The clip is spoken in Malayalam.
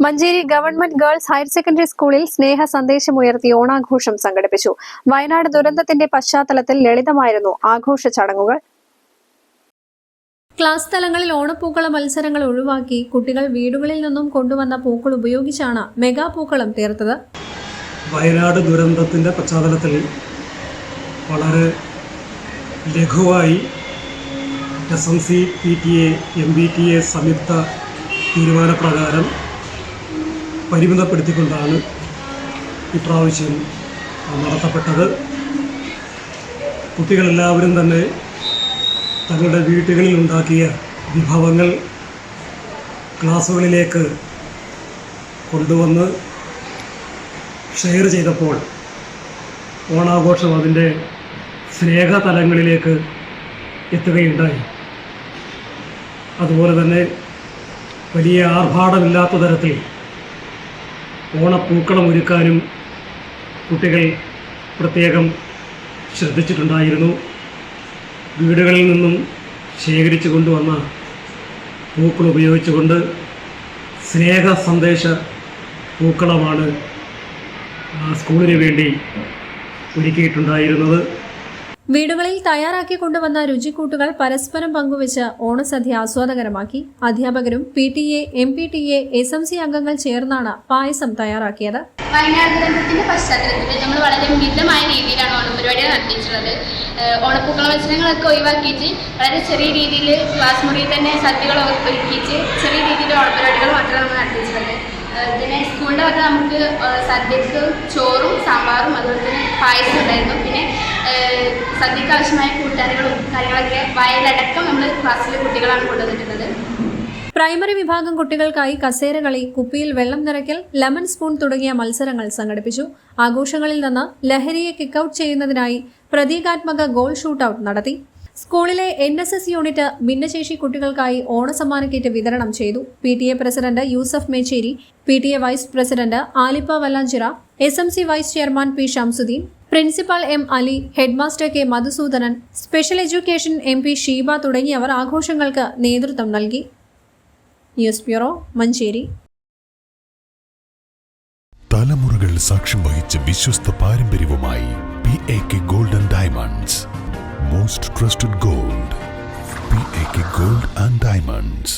Manjeri government girls higher secondary സ്കൂളിൽ സ്നേഹ സന്ദേശമുയർത്തി ഓണാഘോഷം സംഘടിപ്പിച്ചു. വയനാട് ദുരന്തത്തിന്റെ പശ്ചാത്തലത്തിൽ ലളിതമായിരുന്നു ആഘോഷ ചടങ്ങുകൾ. ക്ലാസ് തലങ്ങളിൽ ഓണപ്പൂക്കള മത്സരങ്ങൾ ഒഴിവാക്കി കുട്ടികൾ വീടുകളിൽ നിന്നും കൊണ്ടുവന്ന പൂക്കൾ ഉപയോഗിച്ചാണ് മെഗാ പൂക്കളം തീർത്തത്. വയനാട് ദുരന്തത്തിന്റെ പശ്ചാത്തലത്തിൽ വളരെ ലഘുവായി S M C P T A M B T A സംയുക്ത തീരുമാനപ്രകാരം പരിമിതപ്പെടുത്തിക്കൊണ്ടാണ് ഇപ്രാവശ്യം നടത്തപ്പെട്ടത്. കുട്ടികളെല്ലാവരും തന്നെ തങ്ങളുടെ വീട്ടുകളിൽ ഉണ്ടാക്കിയ വിഭവങ്ങൾ ക്ലാസ്സുകളിലേക്ക് കൊണ്ടുവന്ന് ഷെയർ ചെയ്തപ്പോൾ ഓണാഘോഷം അതിന്റെ സ്നേഹതലങ്ങളിലേക്ക് എത്തുകയുണ്ടായി. അതുപോലെ തന്നെ വലിയ ആർഭാടമില്ലാത്ത തരത്തിൽ ഓണപ്പൂക്കളം ഒരുക്കാനും കുട്ടികൾ പ്രത്യേകം ശ്രദ്ധിച്ചിട്ടുണ്ടായിരുന്നു. വീടുകളിൽ നിന്നും ശേഖരിച്ചു കൊണ്ടുവന്ന പൂക്കൾ ഉപയോഗിച്ചുകൊണ്ട് സ്നേഹ സന്ദേശ പൂക്കളമാണ് സ്കൂളിന് വേണ്ടി ഒരുക്കിയിട്ടുണ്ടായിരുന്നത്. വീടുകളിൽ തയ്യാറാക്കി കൊണ്ടുവന്ന രുചിക്കൂട്ടുകൾ പരസ്പരം പങ്കുവച്ച് ഓണസദ്യ ആസ്വാദകരമാക്കി. അധ്യാപകരും P T A M P T A S M C അംഗങ്ങൾ ചേർന്നാണ് പായസം തയ്യാറാക്കിയത്. വയനാട് ദുരന്തത്തിന്റെ പശ്ചാത്തലത്തിൽ നമ്മൾ വളരെ മിതമായ രീതിയിലാണ് ഓണപരിപാടി നടത്തിയിട്ടുള്ളത്. ഓണപ്പൂക്കള മത്സരങ്ങളൊക്കെ ഒഴിവാക്കിയിട്ട് വളരെ ചെറിയ രീതിയിൽ ക്ലാസ് മുറിയിൽ തന്നെ സദ്യകൾ ഒരുക്കിയിട്ട് ചെറിയ രീതിയിൽ ഓണപരിപാടികൾ മാത്രമാണ് നമ്മൾ നടത്തിയിട്ടുള്ളത് പിന്നെ സ്കൂളിന്റെ വക നമുക്ക് സദ്യക്ക് ചോറും സാമ്പാറും അതുപോലെ തന്നെ പായസം ഉണ്ടായിരുന്നു. പിന്നെ സദ്യക്ക് ആവശ്യമായ കൂട്ടുകാരികളും കാര്യങ്ങളൊക്കെ വയലടക്കം നമ്മൾ ക്ലാസ്സിലെ കുട്ടികളാണ് കൊണ്ടുവന്നിട്ടുള്ളത്. പ്രൈമറി വിഭാഗം കുട്ടികൾക്കായി കസേരകളി കുപ്പിയിൽ വെള്ളം നിറയ്ക്കൽ ലെമൺ സ്പൂൺ തുടങ്ങിയ മത്സരങ്ങൾ സംഘടിപ്പിച്ചു. ആഘോഷങ്ങളിൽ നിന്ന് ലഹരിയെ കിക്കൌട്ട് ചെയ്യുന്നതിനായി പ്രതീകാത്മക ഗോൾ ഷൂട്ടൌട്ട് നടത്തി. സ്കൂളിലെ എൻ എസ് എസ് യൂണിറ്റ് ഭിന്നശേഷി കുട്ടികൾക്കായി ഓണസമ്മാന കിറ്റ് വിതരണം ചെയ്തു. P T A president Yusuf Mecheri P T A vice president Alippa Vallanchira S M C vice chairman P Shamsuddin principal M Ali headmaster K Madhusoodanan special education M P Sheeba തുടങ്ങിയവർ ആഘോഷങ്ങൾക്ക് നേതൃത്വം നൽകി. News bureau Manjeri. തലമുറകൾ സാക്ഷ്യം വഹിച്ച വിശ്വസ്ത പാരമ്പര്യവുമായി P A K golden diamonds most trusted gold P A K gold and diamonds